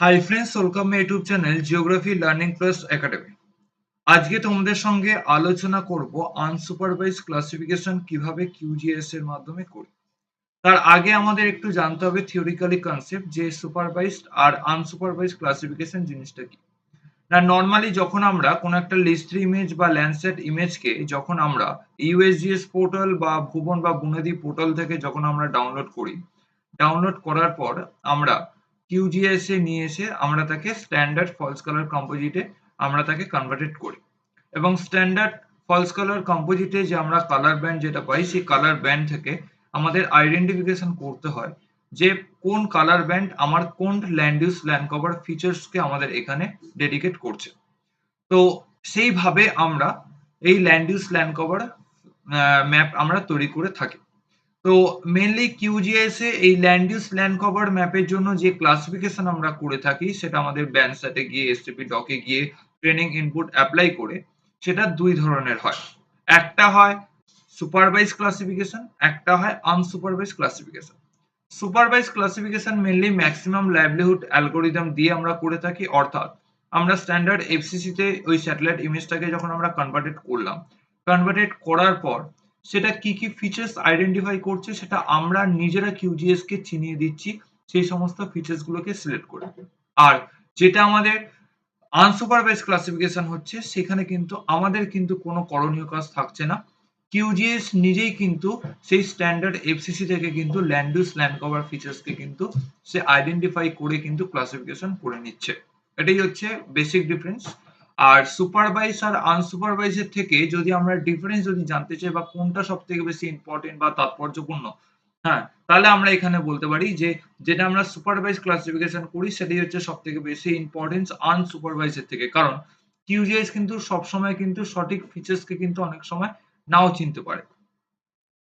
Hi friends welcome my YouTube channel geography learning plus academy আজকে তোমাদের সঙ্গে আলোচনা করব আনসুপারভাইজ ক্লাসিফিকেশন কীভাবে কিউজিএস এর মাধ্যমে করি। তার আগে আমাদের একটু জানতে হবে থিওরিক্যালি কনসেপ্ট যে সুপারভাইজড আর আনসুপারভাইজড ক্লাসিফিকেশন জিনিসটা কি। না নর্মালি যখন আমরা কোনো একটা লিস্ট ইমেজ বা ল্যান্ডসেট ইমেজকে যখন আমরা ইউএসজিএস পোর্টাল বা ভুবন বা বুনেদি পোর্টাল থেকে যখন আমরা ডাউনলোড করি ডাউনলোড করার পর আমরা কিউজিএস এ নিয়ে এসে আমরা তাকে স্ট্যান্ডার্ড ফলস কালার কম্পোজিটে আমরা তাকে কনভার্টেড করি। এবং স্ট্যান্ডার্ড ফলস কালার কম্পোজিটে যে আমরা কালার ব্যান্ড যেটা পাই, সেই কালার ব্যান্ড থেকে আমাদের আইডেন্টিফিকেশন করতে হয় যে কোন কালার ব্যান্ড আমার কোন ল্যান্ড ইউজ ল্যান্ড কভার ফিচার্সকে আমাদের এখানে ডেডিকেট করছে। তো সেইভাবে আমরা এই land use land cover map আমরা তৈরি করে থাকি। তো মেনলি এ এই ল্যান্ড ইউজ ল্যান্ড কভার ম্যাপের জন্য যে ক্লাসিফিকেশন আমরা করে থাকি, সেটা আমাদের ব্যানসাটে গিয়ে এসটিপি ডকে গিয়ে ট্রেনিং ইনপুট অ্যাপ্লাই করে, সেটা দুই ধরনের হয়। একটা হয় সুপারভাইজ ক্লাসিফিকেশন একটা হয় unsupervise classification supervise classification mainly maximum likelihood algorithm দিয়ে আমরা করে থাকি, অর্থাৎ আমরা স্ট্যান্ডার্ড এফসিসি তে ওই স্যাটেলাইট ইমেজটাকে যখন আমরা কনভার্টেড করলাম কনভার্টেড করার পর সেটা কি কি ফিচার্স আইডেন্টিফাই করছে সেটা আমরা নিজেরা কিউজিএস কে চিনিয়ে দিচ্ছি, সেই সমস্ত ফিচার্স গুলোকে সিলেক্ট করে। আর যেটা আমাদের আনসুপারভাইজ ক্লাসিফিকেশন হচ্ছে, সেখানে কিন্তু আমাদের কিন্তু কোনো করণীয় কাজ থাকছে না। কিউজিএস নিজেই কিন্তু সেই স্ট্যান্ডার্ড এফসিসি থেকে কিন্তু ল্যান্ড ইউজ ল্যান্ড কভার ফিচার্সকে কিন্তু সে আইডেন্টিফাই করে কিন্তু ক্লাসিফিকেশন করে নিচ্ছে। এটাই হচ্ছে বেসিক ডিফারেন্স আর সুপারভাইজ আর আনসুপারভাইজের থেকে যদি আমরা ডিফারেন্স যদি জানতে চাই বা কোনটা সব থেকে বেশি ইম্পর্টেন্ট বা তাৎপর্যপূর্ণ হ্যাঁ তাহলে আমরা এখানে বলতে পারি যে যেটা আমরা সুপারভাইজ ক্লাসিফিকেশন করি সেটাই হচ্ছে সব থেকে বেশি ইম্পর্টেন্স আনসুপারভাইজের থেকে। কারণ কিউজিএস কিন্তু সবসময় কিন্তু সঠিক ফিচার্সকে কিন্তু অনেক সময় নাও চিনতে পারে।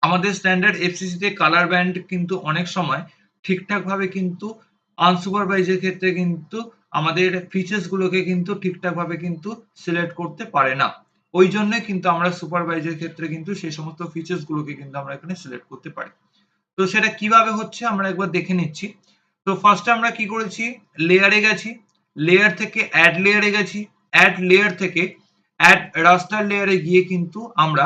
আমাদের স্ট্যান্ডার্ড এফসিসি তে কালার ব্যান্ড কিন্তু অনেক সময় ঠিকঠাক ভাবে কিন্তু আনসুপারভাইজের ক্ষেত্রে কিন্তু আমাদের ফিচার্স গুলোকে কিন্তু ঠিকঠাক ভাবে কিন্তু সিলেক্ট করতে পারে না। ওই জন্য কিন্তু আমরা সুপারভাইজের ক্ষেত্রে কিন্তু সেই সমস্ত ফিচার্স গুলোকে কিন্তু আমরা এখানে সিলেক্ট করতে পারি। তো সেটা কীভাবে হচ্ছে আমরা একবার দেখে নিচ্ছি। তো ফার্স্টে আমরা কি করেছি? লেয়ারে গেছি। লেয়ার থেকে অ্যাড লেয়ারে গেছি। অ্যাড লেয়ার থেকে অ্যাড রাস্টার লেয়ারে গিয়ে কিন্তু আমরা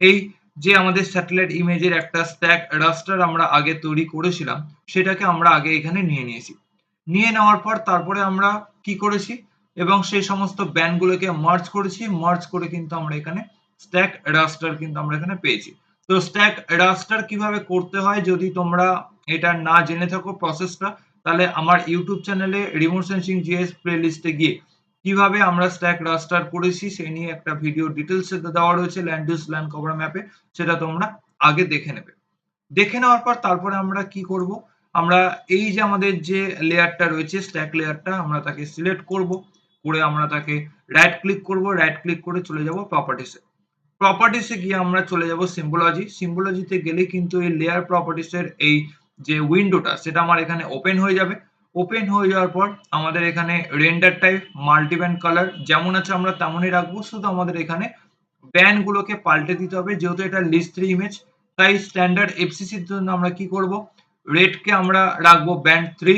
এই যে আমাদের স্যাটেলাইট ইমেজের একটা স্ট্যাক রাস্টার আমরা আগে তৈরি করেছিলাম, সেটাকে আমরা আগে এখানে নিয়ে নিয়েছি। নিয়ে নেওয়ার পর তারপরে আমরা কি করেছি? এবং সেই সমস্ত ব্যান্ডগুলোকে মার্জ করেছি। মার্জ করে কিন্তু আমরা এখানে স্ট্যাক রাস্টার কিন্তু আমরা এখানে পেয়েছি। তো স্ট্যাক রাস্টার কীভাবে করতে হয়? যদি তোমরা এটা না জেনে থাকো প্রসেসটা তাহলে আমার ইউটিউব চ্যানেলে রিমোট সেন্সিং জিএস প্লেলিস্টে গিয়ে কীভাবে আমরা স্ট্যাক রাস্টার করেছি সেই নিয়ে একটা ভিডিও ডিটেলস দেওয়া রয়েছে ল্যান্ড ল্যান্ড কভার ম্যাপে সেটা তোমরা আগে দেখে নেবে। দেখে নেওয়ার পর তারপরে আমরা কি করব? আমরা এই যে আমাদের যে লেয়ারটা রয়েছে স্ট্যাক লেয়ারটা আমরা তাকে সিলেক্ট করব। করে আমরা তাকে রাইট ক্লিক করব। রাইট ক্লিক করে চলে যাব প্রপার্টিসে প্রপার্টিসে গিয়ে আমরা চলে যাব সিম্বোলজি সিম্বোলজিতে গেলে কিন্তু এই লেয়ার প্রপার্টিসের এই যে উইন্ডোটা সেটা আমার এখানে ওপেন হয়ে যাবে। ওপেন হয়ে যাওয়ার পর আমাদের এখানে রেন্ডার টাইপ মাল্টিব্যান্ড কালার যেমন আছে আমরা তেমনই রাখব। শুধু আমাদের এখানে ব্যান্ড গুলোকে পাল্টে দিতে হবে। যেহেতু এটা লিস্ট থ্রি ইমেজ তাই স্ট্যান্ডার্ড এফসিসির জন্য আমরা কি করব? রেডকে আমরা রাখব ব্যান্ড থ্রি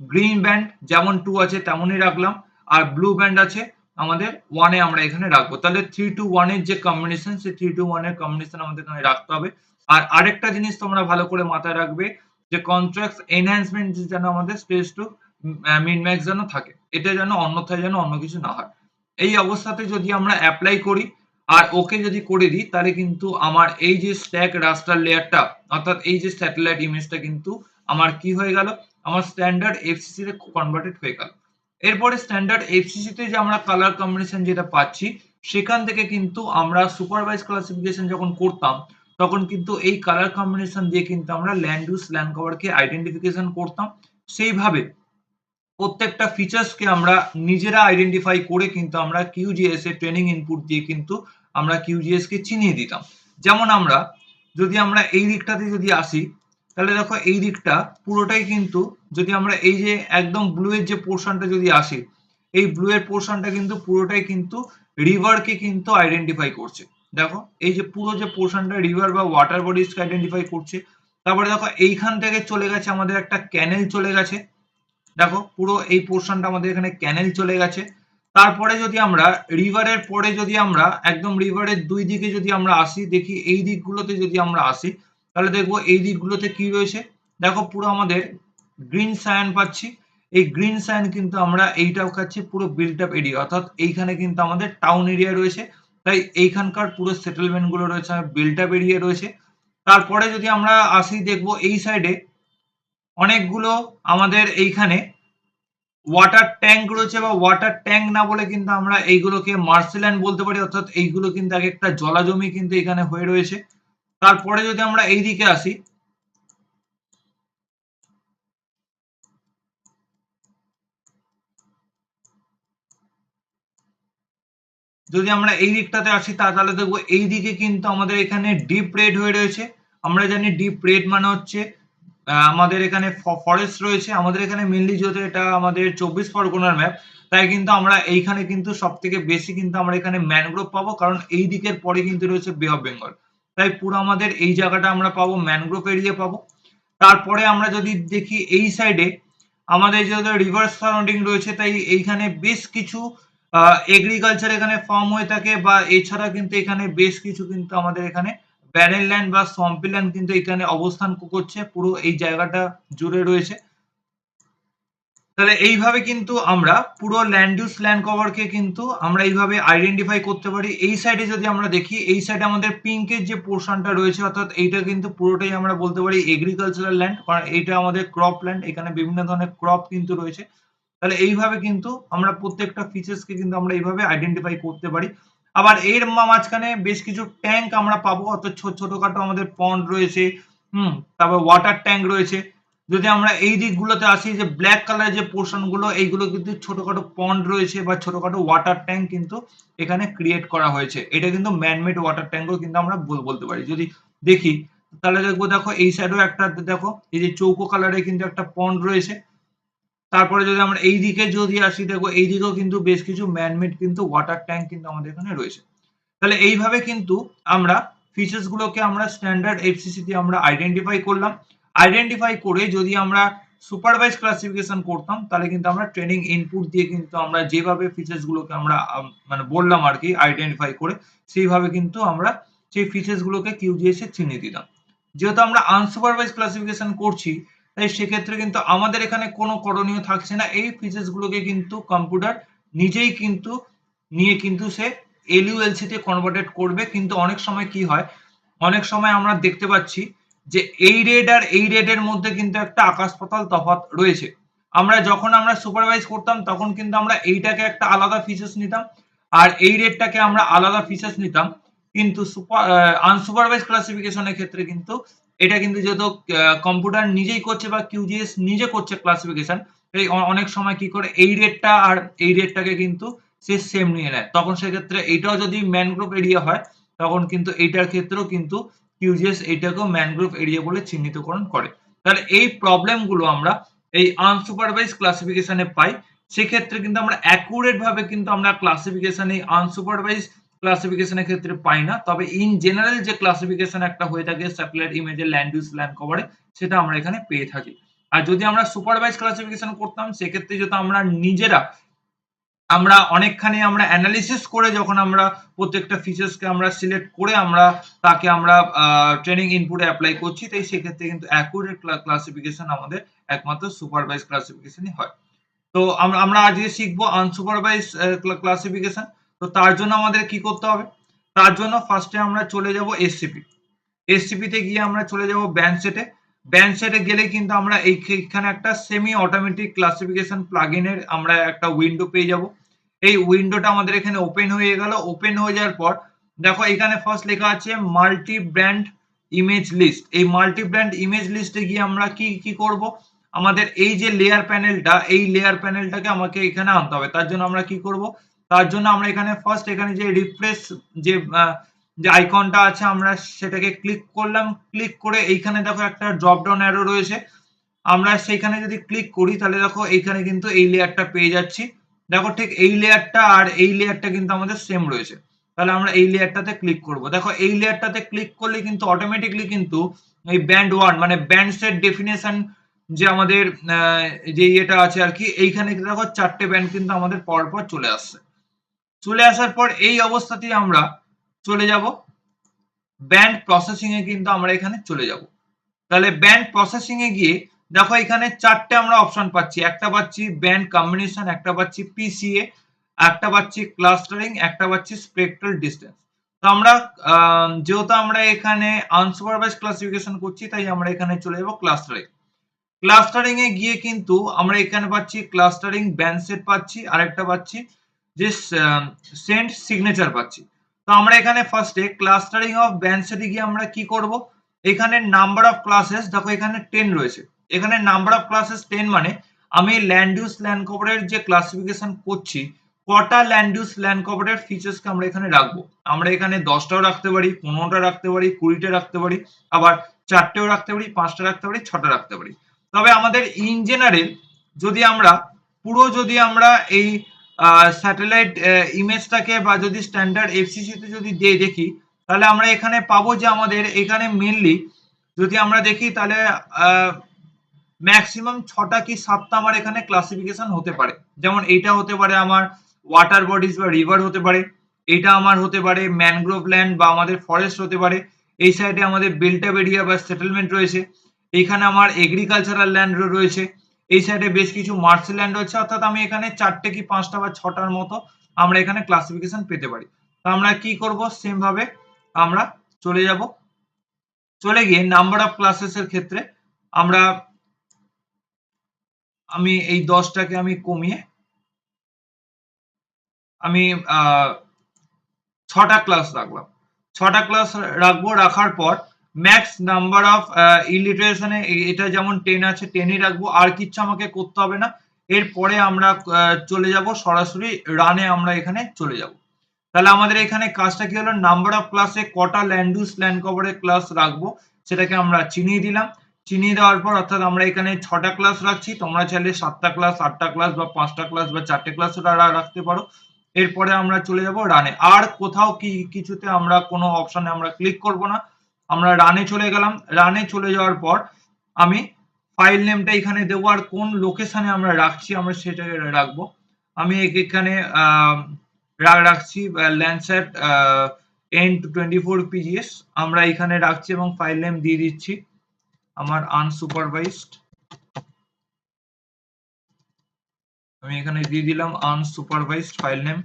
গ্রিন ব্যান্ড যেমন টু আছে তেমনই রাখলাম, আর ব্লু ব্যান্ড আছে আমাদের ওয়ানে আমরা এখানে রাখব। তাহলে থ্রি টু ওয়ানের যে কম্বিনেশন সেই থ্রি টু ওয়ানের কম্বিনেশন আমাদের এখানে রাখতে হবে। আর আরেকটা জিনিস তোমরা ভালো করে মাথায় রাখবে, যে কন্ট্রাক্ট এনহ্যান্সমেন্ট যেন আমাদের স্পেস টু মিন ম্যাক্স যেন থাকে। এটা যেন অন্যথায় যেন অন্য কিছু না হয়। এই অবস্থাতে যদি আমরা অ্যাপ্লাই করি আর ওকে যদি করে দিই, তাহলে কিন্তু আমার এই যে স্ট্যাক রাস্টার লেয়ারটা অর্থাৎ এই যে স্যাটেলাইট ইমেজটা কিন্তু আমার কি হয়ে গেল? আমার স্ট্যান্ডার্ড এফসিসি তে কনভার্টেড হয়ে গেল। এরপরে স্ট্যান্ডার্ড এফসিসি তে যে আমরা কালার কম্বিনেশন যেটা পাচ্ছি, সেখান থেকে কিন্তু আমরা সুপারভাইজ ক্লাসিফিকেশন যখন করতাম, তখন কিন্তু এই কালার কম্বিনেশন দিয়ে কিন্তু আমরা ল্যান্ড ইউজ ল্যান্ড কভারকে আইডেন্টিফিকেশন করতাম। সেইভাবে প্রত্যেকটা ফিচার্সকে আমরা নিজেরা আইডেন্টিফাই করে কিন্তু আমরা কিউজিএস এর ট্রেনিং ইনপুট দিয়ে কিন্তু আমরা কিউজিএস কে চিনিয়ে দিতাম। যেমন আমরা যদি আমরা এই দিকটাতে যদি আসি, তাহলে দেখো এই দিকটা পুরোটাই কিন্তু যদি আমরা এই যে একদম ব্লু এর যে পোর্শনটা যদি আসি, এই ব্লু এর পোর্শনটা কিন্তু পুরোটাই কিন্তু রিভারকে কিন্তু আইডেন্টিফাই করছে। দেখো এই যে পুরো যে পোর্শনটা রিভার বা ওয়াটার বডিজকে আইডেন্টিফাই করছে, তারপরে দেখো এইখান থেকে চলে গেছে আমাদের একটা ক্যানেল চলে গেছে। দেখো পুরো এই পোর্শনটা আমাদের এখানে ক্যানেল চলে গেছে। তারপরে যদি আমরা রিভারের পরে যদি আমরা একদম রিভারের দুই দিকে যদি আমরা আসি, দেখি এই দিকগুলোতে যদি আমরা আসি, তাহলে দেখব এই দিকগুলোতে কি রয়েছে? দেখো পুরো আমাদের গ্রিন সায়ান পাচ্ছি। এই গ্রিন সায়ান কিন্তু আমরা এইটাও খাচ্ছি পুরো বিল্ট আপ এরিয়া অর্থাৎ এইখানে কিন্তু আমাদের টাউন এরিয়া রয়েছে। তাই এইখানকার পুরো সেটেলমেন্টগুলো রয়েছে বিল্ট আপ এরিয়া রয়েছে। তারপরে যদি আমরা আসি, দেখব এই সাইডে অনেকগুলো আমাদের এইখানে ওয়াটার ট্যাঙ্ক রয়েছে বা ওয়াটার ট্যাঙ্ক না বলে কিন্তু আমরা এইগুলোকে মার্সেল্যান্ড বলতে পারি, অর্থাৎ এইগুলো কিন্তু এক একটা জলাজমি কিন্তু এখানে হয়ে রয়েছে। তারপরে যদি আমরা এই দিকে আসি, যদি আমরা এই দিকটাতে আসি তাহলে দেখব এই দিকে কিন্তু আমাদের এখানে ডিপ রেড হয়ে রয়েছে। আমরা জানি ডিপ রেড মানে হচ্ছে আমাদের এখানে ফরেস্ট রয়েছে। আমাদের এখানে মেনলি যেহেতু এটা আমাদের চব্বিশ পরগনার ম্যাপ তাই কিন্তু আমরা এইখানে কিন্তু সব থেকে বেশি কিন্তু আমরা এখানে ম্যানগ্রোভ পাবো, কারণ এই দিকের পরে কিন্তু রয়েছে বে অফ বেঙ্গল তাই পুরো আমাদের এই জায়গাটা আমরা পাবো ম্যানগ্রোভ এরিয়া পাবো। তারপরে আমরা যদি দেখি এই সাইডে আমাদের যেহেতু রিভার্স সারাউন্ডিং রয়েছে, তাই এইখানে বেশ কিছু, আহ এগ্রিকালচার এখানে ফার্ম হয়ে থাকে বা এছাড়া কিন্তু এখানে বেশ কিছু কিন্তু আমাদের এখানে ব্যারেল ল্যান্ড বা সম্পি ল্যান্ড কিন্তু এখানে অবস্থান করছে, পুরো এই জায়গাটা জুড়ে রয়েছে। তাহলে এইভাবে কিন্তু আমরা পুরো ল্যান্ড ইউজ ল্যান্ড কভারকে কিন্তু আমরা এইভাবে আইডেন্টিফাই করতে পারি। এই সাইডে যদি আমরা দেখি, এই সাইডে আমাদের পিঙ্কের যে পোর্শনটা রয়েছে, অর্থাৎ এইটা কিন্তু পুরোটাই আমরা বলতে পারি এগ্রিকালচারাল ল্যান্ড কারণ এইটা আমাদের ক্রপ ল্যান্ড এখানে বিভিন্ন ধরনের ক্রপ কিন্তু রয়েছে। তাহলে এইভাবে কিন্তু আমরা প্রত্যেকটা ফিচার্সকে কিন্তু আমরা এইভাবে আইডেন্টিফাই করতে পারি। আবার এর মাঝখানে বেশ কিছু ট্যাঙ্ক আমরা পাবো, অর্থাৎ ছোট ছোটখাটো আমাদের পন্ড রয়েছে, হুম, তারপর ওয়াটার ট্যাঙ্ক রয়েছে। যদি আমরা এই দিকগুলোতে আসি, যে ব্ল্যাক কালার যে পোর্শনগুলো, এইগুলো কিন্তু ছোটখাটো পন্ড রয়েছে বা ছোটখাটো ওয়াটার ট্যাঙ্ক কিন্তু এখানে ক্রিয়েট করা হয়েছে। এটা কিন্তু ম্যানমেড ওয়াটার ট্যাঙ্কও কিন্তু আমরা বলতে পারি। যদি দেখি, তাহলে দেখব, দেখো, এই সাইডেও একটা, দেখো, এই যে চৌকো কালারে কিন্তু একটা পন্ড রয়েছে। তারপরে যদি আমরা এই দিকে যদি আসি, দেখো এই দিকেও কিন্তু বেশ কিছু ম্যানমেড কিন্তু ওয়াটার ট্যাঙ্ক কিন্তু আমাদের এখানে রয়েছে। তাহলে এইভাবে কিন্তু আমরা ফিচার্স গুলোকে আমরা স্ট্যান্ডার্ড এফসিসি দিয়ে আমরা আইডেন্টিফাই করলাম। আইডেন্টিফাই করে যদি আমরা সুপারভাইজ ক্লাসিফিকেশন করতাম, তাহলে কিন্তু আমরা ট্রেনিং ইনপুট দিয়ে কিন্তু আমরা যেভাবে ফিচার্স গুলোকে আমরা মানে বললাম আর কি আইডেন্টিফাই করে, সেইভাবে কিন্তু আমরা সেই ফিচার্স গুলোকে কিউজিএস এ চিহ্নিয়ে দিতাম। যেহেতু আমরা আনসুপারভাইজ ক্লাসিফিকেশন করছি সেক্ষেত্রে কিন্তু আমাদের এখানে কোনো করণীয় থাকছে না। এই ফিচার্স গুলোকে কিন্তু কম্পিউটার নিজেই কিন্তু নিয়ে কিন্তু সে এলইউএলসি তে কনভার্টেড করবে। কিন্তু অনেক সময় কি হয়, অনেক সময় আমরা দেখতে পাচ্ছি যে এই রেড আর এই রেডের মধ্যে কিন্তু একটা আকাশ পাতাল তফাৎ রয়েছে। আমরা যখন আমরা সুপারভাইজ করতাম, তখন কিন্তু আমরা এইটাকে একটা আলাদা ফিচার্স নিতাম আর এই রেডটাকে আমরা আলাদা ফিচার্স নিতাম। কিন্তু সুপার আনসুপারভাইজ ক্লাসিফিকেশনের ক্ষেত্রে কিন্তু এটা কিন্তু যেহেতু কম্পিউটার নিজেই করছে বা কিউজিএস নিজে করছে ক্লাসিফিকেশন অনেক সময় কি করে, এই রেটটা আর এই রেটটাকে কিন্তু সে সেম নিয়ে নেয়। তখন সেক্ষেত্রে এইটাও যদি ম্যানগ্রোভ এরিয়া হয়, তখন কিন্তু এইটার ক্ষেত্রেও কিন্তু কিউজিএস এইটাকেও ম্যানগ্রোভ এরিয়া বলে চিহ্নিতকরণ করে। তাহলে এই প্রবলেমগুলো আমরা এই আনসুপারভাইজ ক্লাসিফিকেশনে পাই। সেক্ষেত্রে কিন্তু আমরা অ্যাকুরেট ভাবে কিন্তু আমরা ক্লাসিফিকেশন এই আনসুপারভাইজ ক্লাসিফিকেশনের ক্ষেত্রে পাই না। তবে ইন জেনারেল যে ক্লাসিফিকেশন একটা হয়ে থাকে স্যাটেলাইট ইমেজের ল্যান্ড ইউজ ল্যান্ড কভারে সেটা আমরা এখানে পেয়ে থাকি। আর যদি আমরা সুপারভাইজ ক্লাসিফিকেশন করতাম, সেক্ষেত্রে যদি আমরা নিজেরা, আমরা অনেকখানি আমরা অ্যানালিসিস করে যখন আমরা প্রত্যেকটা ফিচার্সকে আমরা সিলেক্ট করে আমরা তাকে আমরা ট্রেনিং ইনপুটে অ্যাপ্লাই করছি, তাই সেক্ষেত্রে কিন্তু অ্যাকুরেট ক্লাসিফিকেশন আমাদের একমাত্র সুপারভাইজ ক্লাসিফিকেশনই হয়। তো আমরা আজকে শিখব আনসুপারভাইজ ক্লাসিফিকেশন তো তার জন্য আমাদের কি করতে হবে? তার জন্য ফার্স্টে আমরা চলে যাব এসসিপি এসসিপিতে গিয়ে আমরা চলে যাব ব্যান্ড সেটে ব্যান্ড সেটে গেলে কিন্তু আমরা এইখানে একটা সেমি অটোমেটিক ক্লাসিফিকেশন প্লাগইনের আমরা একটা উইন্ডো পেয়ে যাব। এই উইন্ডোটা আমাদের এখানে ওপেন হয়ে গেল। ওপেন হয়ে যাওয়ার পর, দেখো এখানে ফার্স্ট লেখা আছে মাল্টি ব্র্যান্ড ইমেজ লিস্ট এই মাল্টি ব্র্যান্ড ইমেজ লিস্টে গিয়ে আমরা কি কি করব? আমাদের এই যে লেয়ার প্যানেলটা এই লেয়ার প্যানেলটাকে আমাকে এখানে আনতে হবে। তার জন্য আমরা কি করব? তার জন্য আমরা এখানে ফার্স্ট এখানে যে রিফ্রেশ যে যে আইকনটা আছে, আমরা সেটাকে ক্লিক করলাম। ক্লিক করে এইখানে দেখো একটা ড্রপ ডাউন অ্যারো রয়েছে। আমরা সেইখানে যদি ক্লিক করি, তাহলে দেখো এইখানে কিন্তু এই লেয়ারটা পেয়ে যাচ্ছি। দেখো ঠিক এই লেয়ারটা আর এই লেয়ারটা কিন্তু আমাদের সেম রয়েছে। তাহলে আমরা এই লেয়ারটাতে ক্লিক করব। দেখো এই লেয়ারটাতে ক্লিক করলে কিন্তু অটোমেটিকলি কিন্তু এই ব্যান্ড ওয়ান মানে ব্যান্ড সেট ডেফিনেশন যে আমাদের যে ইয়েটা আছে আর কি, এইখানে দেখো চারটে ব্যান্ড কিন্তু আমাদের পর পর চলে আসছে। চলে আসার পর এই অবস্থাতেই আমরা চলে যাব। ব্যান্ড প্রসেসিং এ কিন্তু আমরা এখানে চলে যাব। তাহলে ব্যান্ড প্রসেসিং এ গিয়ে দেখো এখানে চারটে আমরা অপশন পাচ্ছি। একটা পাচ্ছি ব্যান্ড কম্বিনেশন একটা পাচ্ছি পিসিএ একটা পাচ্ছি ক্লাস্টারিং একটা পাচ্ছি স্পেকট্রাল ডিস্টেন্স তো আমরা যেহেতু আমরা এখানে আনসুপারভাইজ ক্লাসিফিকেশন করছি, তাই আমরা এখানে চলে যাব ক্লাস্টারিং ক্লাস্টারিং এ গিয়ে কিন্তু আমরা এখানে পাচ্ছি ক্লাস্টারিং ব্যান্ড সেট পাচ্ছি, আরেকটা পাচ্ছি যে সেন্ট সিগনেচার পাচ্ছি। তো আমরা এখানে ফার্স্টে ক্লাস্টারিং অফ ব্যান্ড সেটে গিয়ে আমরা কি করব? এখানে নাম্বার অফ ক্লাসেস দেখো এখানে টেন রয়েছে। এখানে নাম্বার অফ ক্লাসেস টেন মানে আমি ল্যান্ড ইউজ ল্যান্ড কভারের যে ক্লাসিফিকেশন করছি, কটা ল্যান্ড ইউজ ল্যান্ড কভারের ফিচার্সকে আমরা এখানে রাখব? আমরা এখানে দশটাও রাখতে পারি, পনেরোটা রাখতে পারি, কুড়িটা রাখতে পারি, আবার চারটেও রাখতে পারি, পাঁচটা রাখতে পারি, ছটা রাখতে পারি। তবে আমাদের ইন জেনারেল যদি আমরা, পুরো যদি আমরা এই স্যাটেলাইট ইমেজটাকে বা যদি স্ট্যান্ডার্ড এফসিসিতে যদি দিয়ে দেখি, তাহলে আমরা এখানে পাবো যে আমাদের এখানে মেনলি যদি আমরা দেখি, তাহলে ম্যাক্সিমাম ছটা কি সাতটা আমার এখানে ক্লাসিফিকেশন হতে পারে। যেমন এইটা হতে পারে আমার ওয়াটার বডিজ বা রিভার হতে পারে এটা আমার হতে পারে ম্যানগ্রোভ ল্যান্ড বা আমাদের ফরেস্ট হতে পারে, এই সাইডে আমাদের বেল্টাপ এরিয়া বা সেটেলমেন্ট রয়েছে, এইখানে আমার এগ্রিকালচারাল ল্যান্ড রয়েছে এই সাইডে বেশ কিছু মার্সেল ল্যান্ড রয়েছে, অর্থাৎ আমি এখানে চারটে কি পাঁচটা বা ছটার মতো আমরা এখানে ক্লাসিফিকেশন পেতে পারি। তো আমরা কি করব? সেম ভাবে আমরা চলে যাব। চলে গিয়ে নাম্বার অফ ক্লাসেস এর ক্ষেত্রে আমরা, আমি এই দশটাকে আমি কমিয়ে, আমি ছটা ক্লাস রাখলাম। ছটা ক্লাস রাখব, রাখার পর ম্যাক্স নাম্বার অফ ইলিটারেশনে এটা যেমন টেন আছে টেনই রাখব, আর কিচ্ছু আমাকে করতে হবে না। এরপরে আমরা চলে যাব সরাসরি রানে আমরা এখানে চলে যাব। তাহলে আমাদের এখানে কাজটা কি হলো? নাম্বার অফ ক্লাসে কটা ল্যান্ডুস ল্যান্ড কভারের ক্লাস রাখব, সেটাকে আমরা চিনিয়ে দিলাম। চিনিয়ে দেওয়ার পর অর্থাৎ আমরা এখানে ছটা ক্লাস রাখছি, তোমরা চাইলে সাতটা ক্লাস আটটা ক্লাস বা পাঁচটা ক্লাস বা চারটে ক্লাস রাখতে পারো। এরপরে আমরা চলে যাব রানে আর কোথাও কি, কিছুতে আমরা কোনো অপশানে আমরা ক্লিক করব না। আমরা রানে চলে গেলাম। রানে চলে যাওয়ার পর আমি ফাইল নেমটা এখানে দেবো আর কোন লোকেশানে আমরা রাখছি আমরা সেটা রাখব। আমি এখানে রাখছি Landsat N two twenty four PGS আমরা এখানে রাখছি এবং ফাইল নেম দিয়ে দিচ্ছি। আমার আনসুপারভাইজড আমি এখানে দিয়ে দিলাম আনসুপারভাইজড ফাইল নেম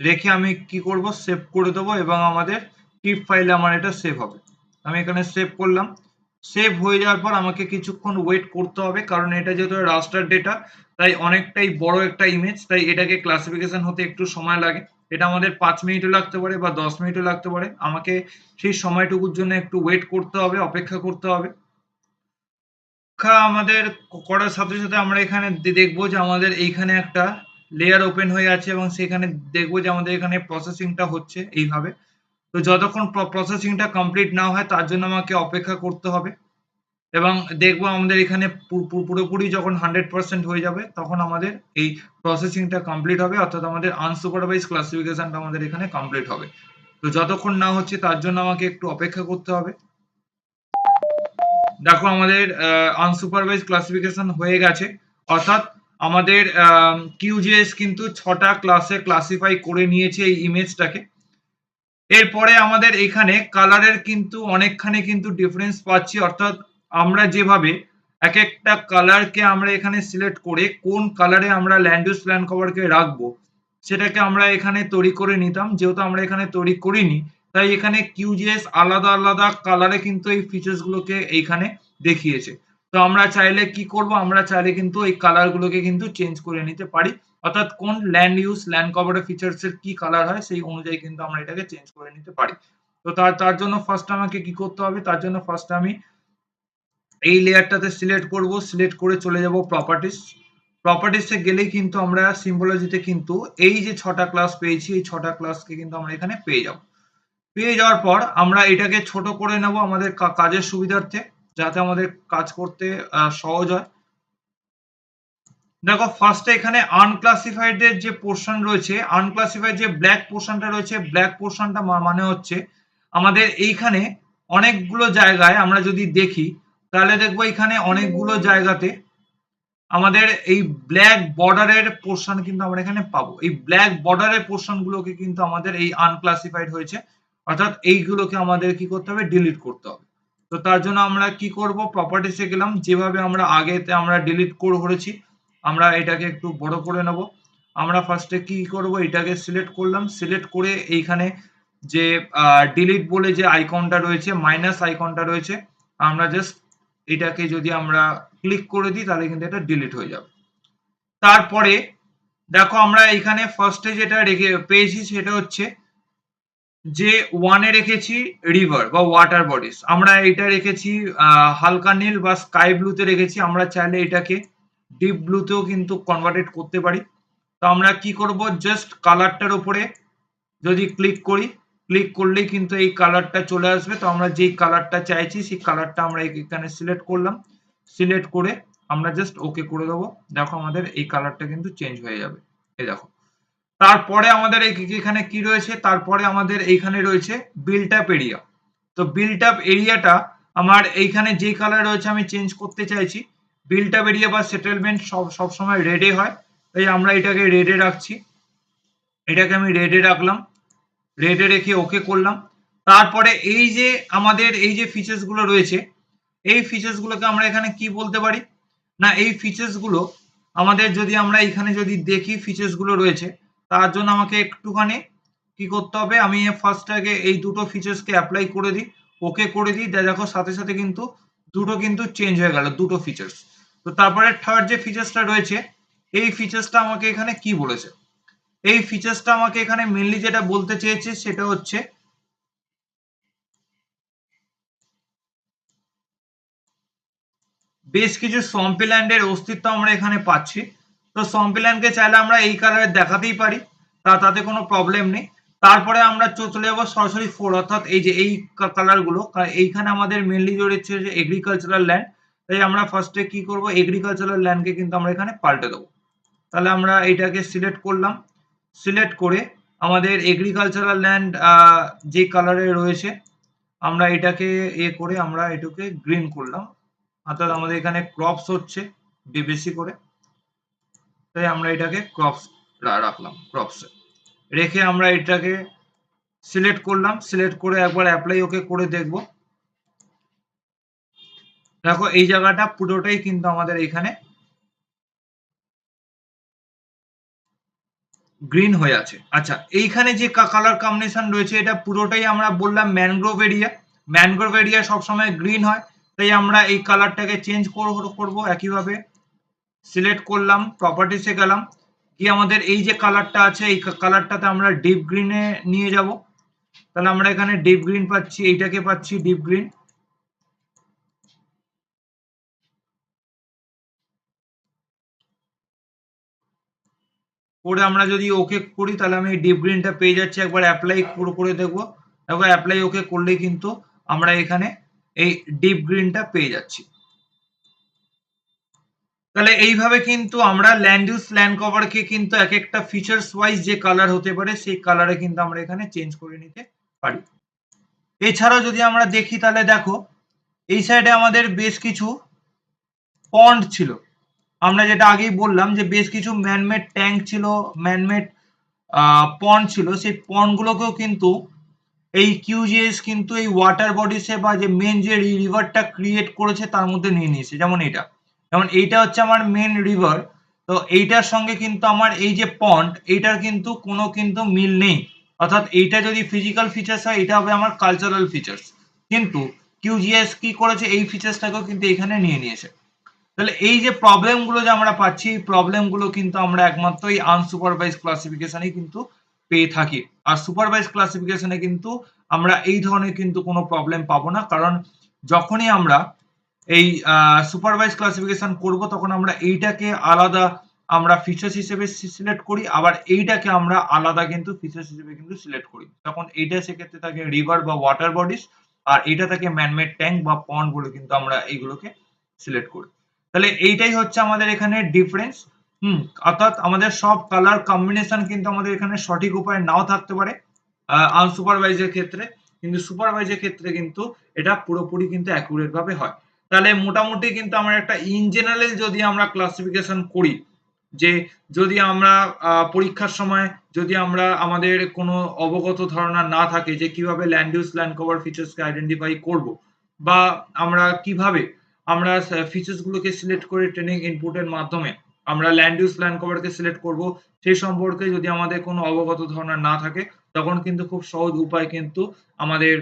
রেখে আমি কি করব? সেভ করে দেবো এবং আমাদের টিপ ফাইলে আমার এটা সেভ হবে। আমি এখানে সেভ করলাম। সেভ হয়ে যাওয়ার পর আমাকে কিছুক্ষণ ওয়েট করতে হবে কারণ এটা যেহেতু রাস্টার ডেটা তাই অনেকটাই বড় একটা ইমেজ তাই এটাকে ক্লাসিফিকেশন হতে একটু সময় লাগে। এটা আমাদের পাঁচ মিনিটও লাগতে পারে বা দশ মিনিটও লাগতে পারে। আমাকে সেই সময়টুকুর জন্য একটু ওয়েট করতে হবে, অপেক্ষা করতে হবে। আমাদের করার সাথে সাথে আমরা এখানে দেখব যে আমাদের এইখানে একটা লেয়ার ওপেন হয়ে আছে এবং সেখানে দেখব যে আমাদের এখানে প্রসেসিংটা হচ্ছে এইভাবে। তো যতক্ষণ প্রসেসিংটা কমপ্লিট না হয়, তার জন্য আমাকে অপেক্ষা করতে হবে এবং দেখব আমাদের এখানে পুরোপুরি যখন হান্ড্রেড পার্সেন্ট হয়ে যাবে, তখন আমাদের এই প্রসেসিংটা কমপ্লিট হবে, অর্থাৎ আমাদের আনসুপারভাইজ ক্লাসিফিকেশনটা আমাদের এখানে কমপ্লিট হবে। তো যতক্ষণ না হচ্ছে, তার জন্য আমাকে একটু অপেক্ষা করতে হবে। দেখো আমাদের আনসুপারভাইজ ক্লাসিফিকেশন হয়ে গেছে, অর্থাৎ আমাদের কিউজিএস কিন্তু ছটা ক্লাসে ক্লাসিফাই করে নিয়েছে এই ইমেজটাকে এরপরে আমাদের এখানে কালারের কিন্তু অনেকখানি কিন্তু ডিফারেন্স পাচ্ছি। অর্থাৎ আমরা যেভাবে এক একটা কালারকে আমরা এখানে সিলেক্ট করে কোন কালারে আমরা ল্যান্ড ইউজ ল্যান্ড কভারকে রাখব, সেটাকে আমরা এখানে তৈরি করে নিতাম। যেহেতু আমরা এখানে তৈরি করিনি, তাই এখানে কিউজিএস আলাদা আলাদা কালারে কিন্তু এই ফিচার্স গুলোকে এইখানে দেখিয়েছে। তো আমরা চাইলে কি করব? আমরা চাইলে কিন্তু এই কালার গুলোকে কিন্তু চেঞ্জ করে নিতে পারি। অর্থাৎ কোন ল্যান্ড ইউজ ল্যান্ড কভারের ফিচার্স এর কি কালার হয়, সেই অনুযায়ী কিন্তু আমরা এটাকে চেঞ্জ করে নিতে পারি। তো তার তার জন্য ফার্স্ট আমাকে কি করতে হবে? তার জন্য ফার্স্ট আমি এই লেয়ারটাতে সিলেক্ট করব। সিলেক্ট করে চলে যাব প্রপার্টিস প্রপার্টিসে গেলেই কিন্তু আমরা সিম্বলজিতে কিন্তু এই যে ছটা ক্লাস পেয়েছি, এই ছটা ক্লাসকে কিন্তু আমরা এখানে পেয়ে যাব। পেয়ে যাওয়ার পর আমরা এটাকে ছোট করে নেব আমাদের কাজের সুবিধার্থে। যাতে আমাদের কাজ করতে সহজ হয়। দেখো ফার্স্টে এখানে আনক্লাসিফাইড এর যে পোর্শন রয়েছে আনক্লাসিফাইড যে ব্ল্যাক পোর্শনটা রয়েছে ব্ল্যাক পোর্শনটা মানে হচ্ছে আমাদের এইখানে অনেকগুলো জায়গায় আমরা যদি দেখি, তাহলে দেখব এখানে অনেকগুলো জায়গাতে আমাদের এই ব্ল্যাক বর্ডারের পোর্শন কিন্তু আমরা এখানে পাবো। এই ব্ল্যাক বর্ডারের পোর্শন গুলোকে কিন্তু আমাদের এই আনক্লাসিফাইড হয়েছে। অর্থাৎ এইগুলোকে আমাদের কি করতে হবে? ডিলিট করতে হবে। তো তার জন্য আমরা কি করব? প্রপার্টিসে গেলাম। যেভাবে আমরা আগেতে আমরা ডিলিট করে করেছি, আমরা এটাকে একটু বড় করে নেব। আমরা ফার্স্টে কি করব? এটাকে সিলেক্ট করলাম। সিলেক্ট করে এইখানে যে ডিলিট বলে যে আইকনটা রয়েছে মাইনাস আইকনটা রয়েছে, আমরা জাস্ট এটাকে যদি আমরা ক্লিক করে দিই, তাহলে কিন্তু এটা ডিলিট হয়ে যাবে। তারপরে, দেখো আমরা এখানে ফার্স্টে যেটা রেখে, পেয়েছি সেটা হচ্ছে যে ওয়ানে রেখেছি রিভার বা ওয়াটার বডিস আমরা এটা রেখেছি হালকা নীল বা স্কাই ব্লুতে রেখেছি। আমরা চাইলে এটাকে ডিপ ব্লুতেও কিন্তু কনভার্টেড করতে পারি। তো আমরা কি করব? জাস্ট কালারটার উপরে যদি ক্লিক করি ক্লিক করলেই কিন্তু এই কালারটা চলে আসবে। তো আমরা যেই কালারটা চাইছি, সেই কালারটা আমরা এখানে সিলেক্ট করলাম। সিলেক্ট করে আমরা জাস্ট ওকে করে দেবো। দেখো আমাদের এই কালারটা কিন্তু চেঞ্জ হয়ে যাবে। এই দেখো। তারপরে আমাদের এখানে কি রয়েছে? তারপরে আমাদের এইখানে রয়েছে বিল্ট আপ এরিয়া তো বিল্ট আপ এরিয়াটা আমার এইখানে যে কালার রয়েছে আমি চেঞ্জ করতে চাইছি। বিল্ট আপ এরিয়া বা সেটেলমেন্ট সব সবসময় রেডে হয়। তাই আমরা এটাকে রেডে রাখছি। এটাকে আমি রেডে রাখলাম। রেডে রেখে ওকে করলাম। তারপরে এই যে আমাদের এই যে ফিচার্সগুলো রয়েছে, এই ফিচার্স গুলোকে আমরা এখানে কি বলতে পারি? না, এই ফিচার্সগুলো আমাদের যদি আমরা এখানে যদি দেখি ফিচার্সগুলো রয়েছে তার জন্য আমাকে একটুখানি কি করতে হবে, আমি ফার্স্ট আগে এই দুটো ফিচার্স কে অ্যাপ্লাই করে দিই, ওকে করে দিই দেখো সাথে সাথে কিন্তু দুটো কিন্তু চেঞ্জ হয়ে গেল, দুটো ফিচার্স তো তারপরে থার্ড যে ফিচার্সটা রয়েছে, এই ফিচার্সটা আমাকে এখানে কি বলেছে? এই ফিচার্সটা আমাকে এখানে মেনলি যেটা বলতে চেয়েছে সেটা হচ্ছে, বেশ কিছু সম্পিল্যান্ডের অস্তিত্ব আমরা এখানে পাচ্ছি। তো সম্পিল্যান্ডকে চাইলে আমরা এই কালারে দেখাতেই পারি, তা তাতে কোনো প্রবলেম নেই। তারপরে আমরা চলে যাব সরাসরি ফোর অর্থাৎ এই যে এই কালারগুলো এইখানে আমাদের মেনলি রয়েছে যে এগ্রিকালচারাল ল্যান্ড তাই আমরা ফার্স্টে কি করব এগ্রিকালচারাল ল্যান্ডকে কিন্তু আমরা এখানে পাল্টে দেবো। তাহলে আমরা এটাকে সিলেক্ট করলাম। সিলেক্ট করে আমাদের এগ্রিকালচারাল ল্যান্ড যে কালারে রয়েছে, আমরা এটাকে এ করে আমরা এটাকে গ্রিন করলাম। অর্থাৎ আমাদের এখানে ক্রপস হচ্ছে বেশি করে। তাই আমরা এটাকে ক্রপস রাখলাম ক্রপস রেখে আমরা এটাকে সিলেক্ট করলাম সিলেক্ট করে একবার অ্যাপ্লাই ওকে করে দেখব। দেখো, এই জায়গাটা পুরোটাই কিন্তু আমাদের এখানে গ্রিন হয়ে আছে। আচ্ছা এইখানে যে কালার কম্বিনেশন রয়েছে, এটা পুরোটাই আমরা বললাম ম্যানগ্রোভ এরিয়া ম্যানগ্রোভ এরিয়া সবসময় গ্রিন হয়, তাই আমরা এই কালারটাকে চেঞ্জ করব একইভাবে। সিলেক্ট করলাম প্রপার্টিসে গেলাম কি আমাদের এই যে কালারটা আছে, এই কালারটাতে আমরা ডিপ গ্রিনে নিয়ে যাব। তাহলে আমরা এখানে ডিপ গ্রিন পাচ্ছি, এইটাকে পাচ্ছি ডিপ গ্রিন করে আমরা যদি ওকে করি, তাহলে আমি ডিপ গ্রিনটা পেয়ে যাচ্ছি, একবার অ্যাপ্লাই পুরো করে দেখব। একবার অ্যাপ্লাই ওকে করলেই কিন্তু আমরা এখানে এই ডিপ গ্রিনটা পেয়ে যাচ্ছি। তাহলে এইভাবে কিন্তু আমরা ল্যান্ড ইউজ ল্যান্ড কভারকে কিন্তু এক একটা ফিচার্স ওয়াইজ যে কালার হতে পারে, সেই কালারে কিন্তু আমরা এখানে চেঞ্জ করে নিতে পারি। এছাড়াও যদি আমরা দেখি তাহলে দেখো, এই সাইডে আমাদের বেশ কিছু পন্ড ছিল। আমরা যেটা আগেই বললাম যে বেশ কিছু ম্যানমেড ট্যাঙ্ক ছিল ম্যানমেড পন্ড ছিল। সেই পন্ড গুলোকেও কিন্তু এই কিউজিএস কিন্তু এই ওয়াটার বডিসে বা যে মেন যে রিভারটা ক্রিয়েট করেছে তার মধ্যে নিয়ে নিয়েছে। যেমন এটা। যেমন এইটা হচ্ছে আমার মেন রিভার তো এইটার সঙ্গে কিন্তু আমার এই যে পন্ড এইটার কিন্তু কোনো কিন্তু মিল নেই। অর্থাৎ এইটা যদি ফিজিক্যাল ফিচার্স হয়, এটা হবে আমার কালচারাল ফিচার্স কিন্তু কিউজিএস কি করেছে, এই ফিচার্সটাকেও কিন্তু এখানে নিয়ে নিয়েছে। তাহলে এই যে প্রবলেমগুলো যে আমরা পাচ্ছি, এই প্রবলেমগুলো কিন্তু আমরা একমাত্র এই আনসুপারভাইজ ক্লাসিফিকেশনে কিন্তু পেয়ে থাকি। আর সুপারভাইজ ক্লাসিফিকেশনে কিন্তু আমরা এই ধরনের কিন্তু কোনো প্রবলেম পাবো না। কারণ যখনই আমরা এই সুপারভাইজ ক্লাসিফিকেশন করব, তখন আমরা এইটাকে আলাদা আমরা ফিচার্স হিসেবে সিলেক্ট করি, আবার এইটাকে আমরা আলাদা কিন্তু ফিচার্স হিসেবে কিন্তু সিলেক্ট করি। তখন এইটা সেক্ষেত্রে থাকে রিভার বা ওয়াটার বডিস আর এটা থাকে ম্যানমেড ট্যাঙ্ক বা পন্ড বলে কিন্তু আমরা এইগুলোকে সিলেক্ট করি। তাহলে এইটাই হচ্ছে আমাদের এখানে ডিফারেন্স হুম, অর্থাৎ আমাদের সব কালার কম্বিনেশন কিন্তু আমাদের এখানে সঠিক উপায়ে নাও থাকতে পারে আনসুপারভাইজের ক্ষেত্রে। কিন্তু সুপারভাইজের ক্ষেত্রে কিন্তু এটা পুরোপুরি কিন্তু অ্যাকুরেট ভাবে হয়। তাহলে মোটামুটি কিন্তু আমরা একটা ইন জেনারেল যদি আমরা ক্লাসিফিকেশন করি, যে যদি আমরা পরীক্ষার সময় যদি আমরা আমাদের কোনো অবগত ধারণা না থাকে যে কীভাবে ল্যান্ড ইউজ ল্যান্ড কভার ফিচার্সকে আইডেন্টিফাই করব বা আমরা কীভাবে আমরা ফিচার্সগুলোকে সিলেক্ট করে ট্রেনিং ইনপুটের মাধ্যমে আমরা ল্যান্ড ইউজ ল্যান্ড কভারকে সিলেক্ট করব সেই সম্পর্কে যদি আমাদের কোনো অবগত ধারণা না থাকে, তখন কিন্তু খুব সহজ উপায় কিন্তু আমাদের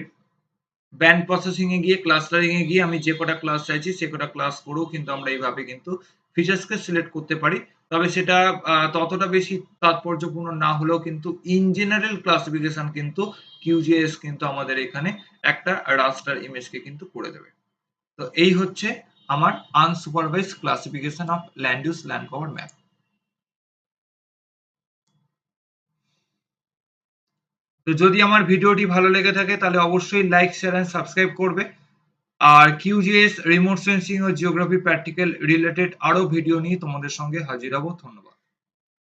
ব্যান্ড প্রসেসিং এ গিয়ে ক্লাস্টারিং এ গিয়ে আমি যে কটা ক্লাস চাইছি, সে কটা ক্লাস করেও কিন্তু আমরা এইভাবে কিন্তু ফিচার্সকে সিলেক্ট করতে পারি। তবে সেটা ততটা বেশি তাৎপর্যপূর্ণ না হলেও কিন্তু ইন জেনারেল ক্লাসিফিকেশন কিন্তু কিউজিএস কিন্তু আমাদের এখানে একটা রাস্টার ইমেজকে কিন্তু করে দেবে। তো এই হচ্ছে আমার unsupervise classification of land use land cover map তো যদি আমার ভিডিওটি ভালো লেগে থাকে, তাহলে অবশ্যই লাইক শেয়ার অ্যান্ড সাবস্ক্রাইব করবে। আর কিউজিএস রিমোট সেন্সিং ও জিওগ্রাফি প্র্যাকটিক্যাল রিলেটেড আরও ভিডিও নিয়ে তোমাদের সঙ্গে হাজির হব। ধন্যবাদ।